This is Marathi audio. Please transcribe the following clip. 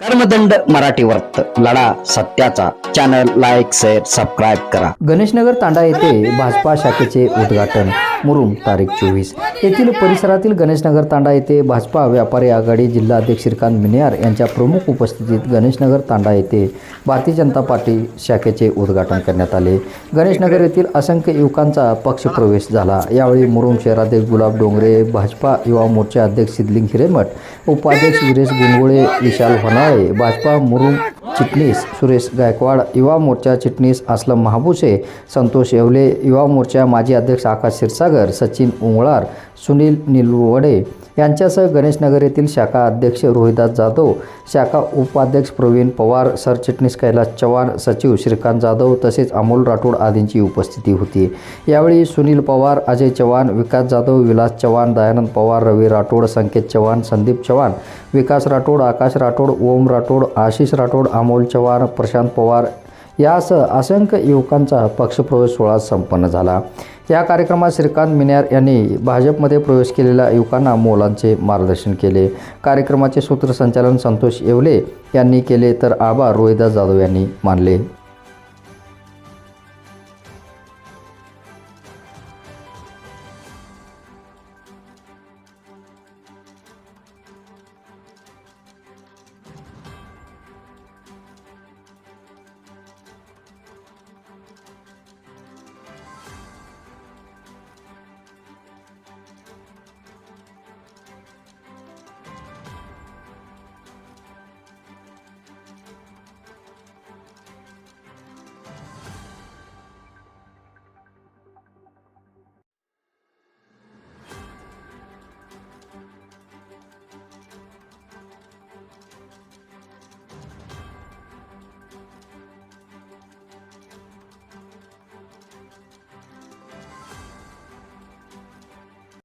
कर्मदंड मराठी वर्त लढा सत्याचा. चॅनल लाईक शेअर सबस्क्राईब करा. गणेशनगर तांडा येथे भाजपा शाखेचे उद्घाटन. मुरुम तारीख चोवीस. येथील परिसरातील गणेशनगर तांडा येथे भाजपा व्यापारी आघाडी जिल्हा अध्यक्ष श्रीकांत मिनियार यांच्या प्रमुख उपस्थितीत गणेशनगर तांडा येथे भारतीय जनता पार्टी शाखेचे उद्घाटन करण्यात आले. गणेशनगर येथील असंख्य युवकांचा पक्षप्रवेश झाला. यावेळी मुरुम शहराध्यक्ष गुलाब डोंगरे भाजपा युवा मोर्चा अध्यक्ष सिद्धलिंग हिरेमठ उपाध्यक्ष वीरेश गुंगोळे विशाल होनाळे भाजपा मुरुम चिटणीस. सुरेश गायकवाड युवा मोर्चा चिटणीस असलम महाबुसे संतोष येवले युवा मोर्चा माजी अध्यक्ष आकाश क्षीरसागर सचिन उंगळार सुनील निलवडे यांच्यासह गणेशनगर येथील शाखा अध्यक्ष रोहिदास जाधव शाखा उपाध्यक्ष प्रवीण पवार सरचिटणीस कैलास चव्हाण सचिव श्रीकांत जाधव तसेच अमोल राठोड आदींची उपस्थिती होती. यावेळी सुनील पवार अजय चव्हाण विकास जाधव विलास चव्हाण दयानंद पवार रवी राठोड संकेत चव्हाण संदीप चव्हाण विकास राठोड आकाश राठोड ओम राठोड आशिष राठोड अमोल चव्हाण प्रशांत पवार यासह असंख्य युवकांचा पक्षप्रवेश सोहळा संपन्न झाला. या कार्यक्रमात श्रीकांत मिन्यार यांनी भाजपमध्ये प्रवेश केलेल्या युवकांना मोलांचे मार्गदर्शन केले. कार्यक्रमाचे सूत्रसंचालन संतोष येवले यांनी केले तर आभार रोहिदास जाधव यांनी मानले.